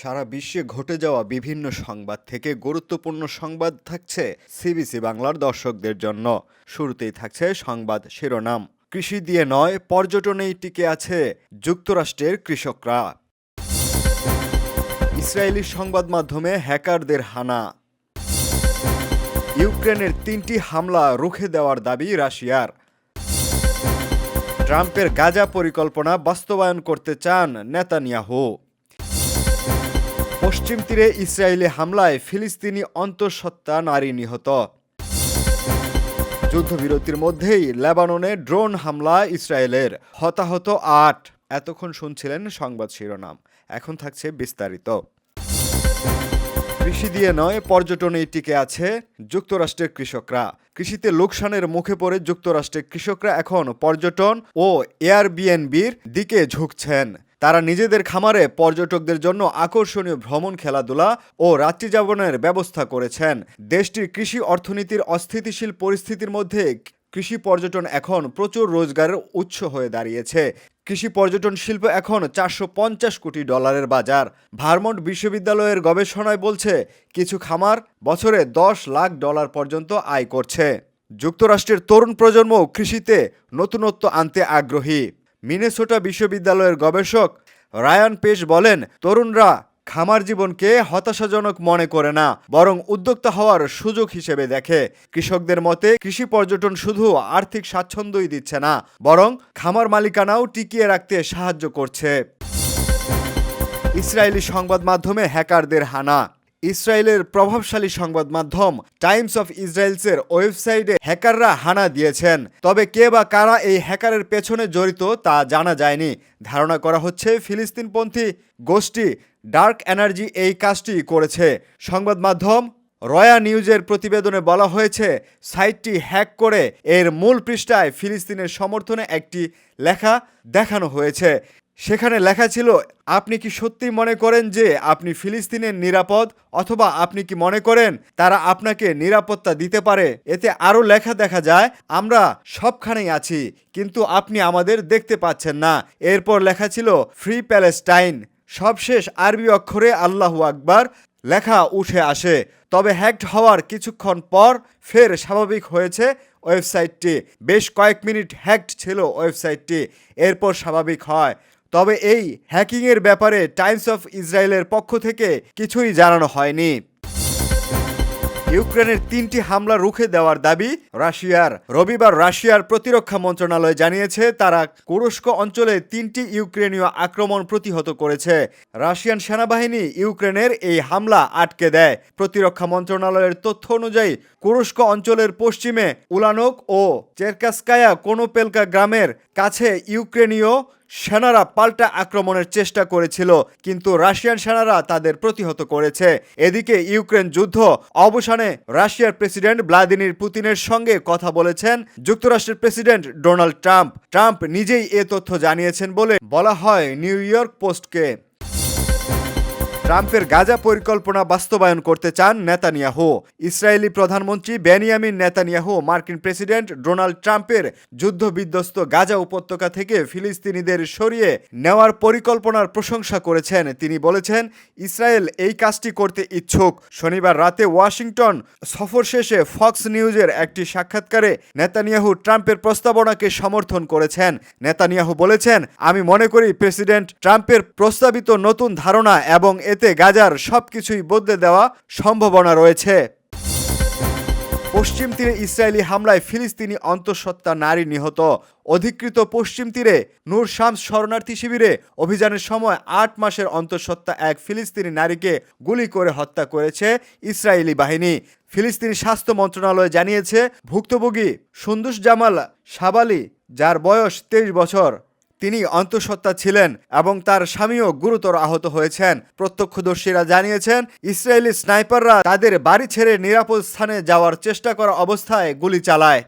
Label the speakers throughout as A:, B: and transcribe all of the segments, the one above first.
A: সারা বিশ্বে ঘটে যাওয়া বিভিন্ন সংবাদ থেকে গুরুত্বপূর্ণ সংবাদ থাকছে সিবিসি বাংলার দর্শকদের জন্য শুরুতেই থাকছে সংবাদ শিরোনাম কৃষি দিয়ে নয় পর্যটনেই টিকে আছে যুক্তরাষ্ট্রের কৃষকরা ইসরায়েলি সংবাদ মাধ্যমে হ্যাকারদের হানা ইউক্রেনের তিনটি হামলা রুখে দেওয়ার দাবি রাশিয়ার ট্রাম্পের গাজা পরিকল্পনা বাস্তবায়ন করতে চান নেতানিয়াহু পশ্চিম তীরে ইসরায়েলি হামলায় ফিলিস্তিনি অন্তঃসত্ত্বা নারী নিহত যুদ্ধবিরতির মধ্যেই লেবাননে ড্রোন হামলা ইসরায়েলের হতাহত আট এতক্ষণ শুনছিলেন সংবাদ শিরোনাম এখন থাকছে বিস্তারিত কৃষি দিয়ে নয় পর্যটনেই টিকে আছে যুক্তরাষ্ট্রের কৃষকরা কৃষিতে লোকসানের মুখে পড়ে যুক্তরাষ্ট্রের কৃষকরা এখন পর্যটন ও এয়ারবিএনবির দিকে ঝুঁকছেন তারা নিজেদের খামারে পর্যটকদের জন্য আকর্ষণীয় ভ্রমণ খেলাধুলা ও রাত্রিযাপনের ব্যবস্থা করেছেন দেশটির কৃষি অর্থনীতির অস্থিতিশীল পরিস্থিতির মধ্যে কৃষি পর্যটন এখন প্রচুর রোজগারের উৎস হয়ে দাঁড়িয়েছে কৃষি পর্যটন শিল্প এখন চারশো কোটি ডলারের বাজার ভারমন্ট বিশ্ববিদ্যালয়ের গবেষণায় বলছে কিছু খামার বছরে দশ লাখ ডলার পর্যন্ত আয় করছে যুক্তরাষ্ট্রের তরুণ প্রজন্ম কৃষিতে নতুনত্ব আনতে আগ্রহী মিনেসোটা বিশ্ববিদ্যালয়ের গবেষক রায়ান পেশ বলেন তরুণরা খামার জীবনকে হতাশাজনক মনে করে না বরং উদ্যোক্তা হওয়ার সুযোগ হিসেবে দেখে কৃষকদের মতে কৃষি পর্যটন শুধু আর্থিক স্বাচ্ছন্দ্যই দিচ্ছে না বরং খামার মালিকানাও টিকিয়ে রাখতে সাহায্য করছে ইসরায়েলি সংবাদ মাধ্যমে হ্যাকারদের হানা ইসরায়েলের প্রভাবশালী সংবাদ মাধ্যম টাইমস অফ ইসরায়েলসের ওয়েবসাইটে হ্যাকাররা হানা দিয়েছেন তবে কে বা কারা এই হ্যাকারের পেছনে জড়িত তা জানা যায়নি ধারণা করা হচ্ছে ফিলিস্তিনপন্থী গোষ্ঠী ডার্ক এনার্জি এই কাজটি করেছে সংবাদ মাধ্যম রয়া নিউজের প্রতিবেদনে বলা হয়েছে সাইটটি হ্যাক করে এর মূল পৃষ্ঠায় ফিলিস্তিনের সমর্থনে একটি লেখা দেখানো হয়েছে সেখানে লেখা ছিল আপনি কি সত্যি মনে করেন যে আপনি ফিলিস্তিনের নিরাপদ অথবা আপনি কি মনে করেন তারা আপনাকে নিরাপত্তা দিতে পারে এতে আরও লেখা দেখা যায় আমরা সবখানেই আছি কিন্তু আপনি আমাদের দেখতে পাচ্ছেন না এরপর লেখা ছিল ফ্রি প্যালেস্টাইন সবশেষ আরবি অক্ষরে আল্লাহু আকবার লেখা উঠে আসে তবে হ্যাকড হওয়ার কিছুক্ষণ পর ফের স্বাভাবিক হয়েছে ওয়েবসাইটটি বেশ কয়েক মিনিট হ্যাকড ছিল ওয়েবসাইটটি এরপর স্বাভাবিক হয় তবে এই হ্যাকিংয়ের ব্যাপারে টাইমস অফ ইসরায়েলের পক্ষ থেকে কিছুই জানানো হয়নি ইউক্রেনের তিনটি হামলা রুখে দেওয়ার দাবি রাশিয়ার রবিবার রাশিয়ার প্রতিরক্ষা মন্ত্রণালয় জানিয়েছে তারা কুরস্ক অঞ্চলে তিনটি ইউক্রেনীয় আক্রমণ প্রতিহত করেছে রাশিয়ান সেনাবাহিনী ইউক্রেনের এই হামলা আটকে দেয় প্রতিরক্ষা মন্ত্রণালয়ের তথ্য অনুযায়ী কুরস্ক অঞ্চলের পশ্চিমে উলানোক ও চেরকাস্কায়া কোনোপেলকা গ্রামের কাছে ইউক্রেনীয় সেনারা পাল্টা আক্রমণের চেষ্টা করেছিল কিন্তু রাশিয়ান সেনারা তাদের প্রতিহত করেছে এদিকে ইউক্রেন যুদ্ধ অবসানে রাশিয়ার প্রেসিডেন্ট ভ্লাদিমির পুতিনের সঙ্গে কথা বলেছেন যুক্তরাষ্ট্রের প্রেসিডেন্ট ডোনাল্ড ট্রাম্প ট্রাম্প নিজেই এ তথ্য জানিয়েছেন বলে বলা হয় নিউ ইয়র্ক পোস্টকে ট্রাম্পের গাজা পরিকল্পনা বাস্তবায়ন করতে চান নেতানিয়াহু ইসরায়েলি প্রধানমন্ত্রী বেনিয়ামিন নেতানিয়াহু মার্কিন প্রেসিডেন্ট ডোনাল্ড ট্রাম্পের যুদ্ধবিধ্বস্ত গাজা উপত্যকা থেকে ফিলিস্তিনিদের সরিয়ে নেওয়ার পরিকল্পনার প্রশংসা করেছেন তিনি বলেছেন ইসরায়েল এই কাজটি করতে ইচ্ছুক শনিবার রাতে ওয়াশিংটন সফর শেষে ফক্স নিউজের একটি সাক্ষাৎকারে নেতানিয়াহু ট্রাম্পের প্রস্তাবনাকে সমর্থন করেছেন নেতানিয়াহু বলেছেন আমি মনে করি প্রেসিডেন্ট ট্রাম্পের প্রস্তাবিত নতুন ধারণা এবং এ এতে গাজার সবকিছুই বদলে দেওয়া সম্ভাবনা রয়েছে পশ্চিম তীরে ইসরায়েলি হামলায় ফিলিস্তিনি অন্তঃসত্ত্বা নারী নিহত অধিকৃত পশ্চিম তীরে নূর শামস শরণার্থী শিবিরে অভিযানের সময় আট মাসের অন্তঃসত্ত্বা এক ফিলিস্তিনি নারীকে গুলি করে হত্যা করেছে ইসরায়েলি বাহিনী ফিলিস্তিনি স্বাস্থ্য মন্ত্রণালয় জানিয়েছে ভুক্তভোগী সুন্দুস জামাল সাবালি যার বয়স তেইশ বছর তিনি অন্তঃসত্ত্বা ছিলেন এবং তার স্বামীও গুরুতর আহত হয়েছেন প্রত্যক্ষদর্শীরা জানিয়েছেন ইসরায়েলি স্নাইপাররা তাদের বাড়ি ছেড়ে নিরাপদ স্থানে যাওয়ার চেষ্টা করা অবস্থায় গুলি চালায়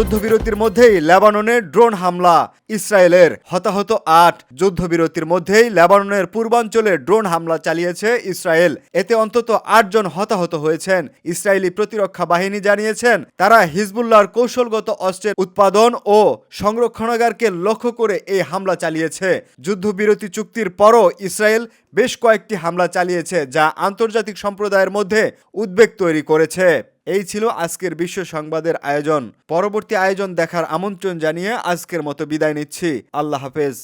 A: যুদ্ধবিরতির মধ্যেই লেবাননে ড্রোন হামলা ইসরায়েলের হতাহত আট যুদ্ধবিরতির মধ্যেই লেবাননের পূর্বাঞ্চলে ড্রোন হামলা চালিয়েছে ইসরায়েল এতে অন্তত আটজন হতাহত হয়েছেন ইসরায়েলি প্রতিরক্ষা বাহিনী জানিয়েছেন তারা হিজবুল্লাহর কৌশলগত অস্ত্রের উৎপাদন ও সংরক্ষণাগারকে লক্ষ্য করে এই হামলা চালিয়েছে যুদ্ধবিরতি চুক্তির পরও ইসরায়েল বেশ কয়েকটি হামলা চালিয়েছে যা আন্তর্জাতিক সম্প্রদায়ের মধ্যে উদ্বেগ তৈরি করেছে এই ছিল আজকের বিশ্ব সংবাদের আয়োজন পরবর্তী আয়োজন দেখার আমন্ত্রণ জানিয়ে আজকের মতো বিদায় নিচ্ছি আল্লাহ হাফেজ